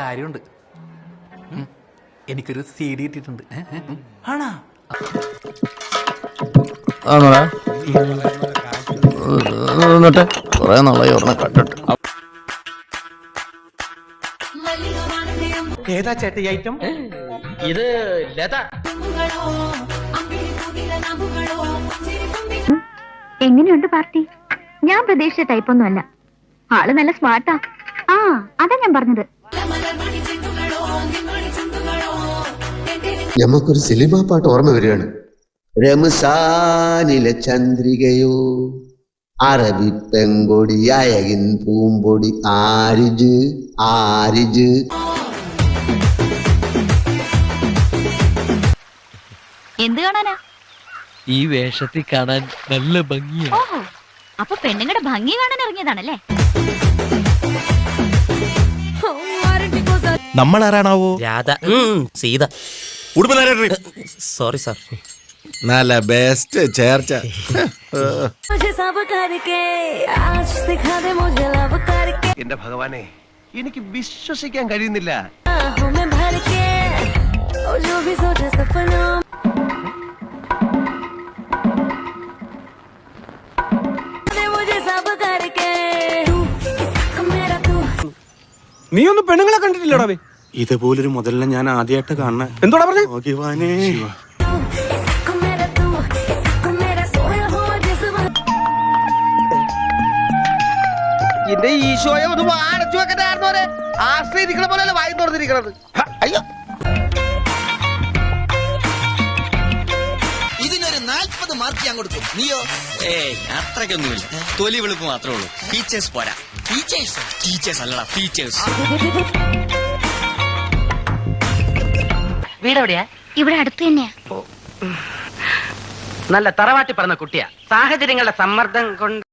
കാര്യമുണ്ട്. എനിക്കൊരു C D ഇട്ടിട്ടുണ്ട്. ആണാ? ആണോടാ? എന്നിട്ട് കുറെ നാളായി ഒരെണ്ണം കണ്ടിട്ട്. ഏതാ ചേട്ടി ഐറ്റം ഇത് ലത. എങ്ങനെയുണ്ട് പാർട്ടി? ഞാൻ പ്രതീക്ഷിച്ച ടൈപ്പൊന്നും അല്ല ആൾ നല്ല സ്മാർട്ടാ ആ അതാ ഞാൻ പറഞ്ഞത്. ഞമ്മക്കൊരു സിനിമാ പാട്ട് ഓർമ്മ വരികയാണ്. രമസാനിലെ ചന്ദ്രികയോ അറബി പെങ്കൊടി അയകിൻ പൂമ്പൊടി ആരിജ് ആരിജ്. എന്ത് കാണാനാ? ഈ വേഷത്തിൽ കാണാൻ നല്ല ഭംഗിയാ. ഓഹോ അപ്പൊ പെണ്ണുങ്ങളുടെ ഭംഗി കാണാൻ ഇറങ്ങിയതാണല്ലേ? നമ്മൾ ആരാണാവോ രാധ സീത സോറി സാർ നല്ല ബെസ്റ്റ് ചേർച്ച मुझे सब करके आज दिखा दे मुझे लव करके എന്റെ ഭഗവാനെ എനിക്ക് വിശ്വസിക്കാൻ കഴിയുന്നില്ല आहों में भर के और जो भी सोचा सपनों दे मुझे सब करके നീ ഒന്നും പെണ്ണുങ്ങളെ കണ്ടിട്ടില്ലടാ ഇതുപോലൊരു മുതലിനെ ഞാൻ ആദ്യമായിട്ട് കാണണ എന്തോടാ പറഞ്ഞു? ഈശോയെ ഒന്ന് വാടച്ചു വെക്കണ്ടായിരുന്നോരെ ആശ്രയിരിക്കണ പോലെ വായി തുറന്നിരിക്കണത്. അയ്യോ. മാർക്ക് ഞാൻ കൊടുക്കും. നീയോ? ഏ അത്രയ്ക്കൊന്നുമില്ല. തൊലി വെളുപ്പ് മാത്രമേ ഉള്ളൂ. ടീച്ചേഴ്സ് പോരാ. ടീച്ചേഴ്സ് ടീച്ചേഴ്സ് അല്ലടാ ടീച്ചേഴ്സ് വീടെവിടെയാ? ഇവിടെ അടുത്ത് തന്നെയാ. നല്ല തറവാട്ടി പറഞ്ഞ കുട്ടിയാ. സാഹചര്യങ്ങളുടെ സമ്മർദ്ദം കൊണ്ട്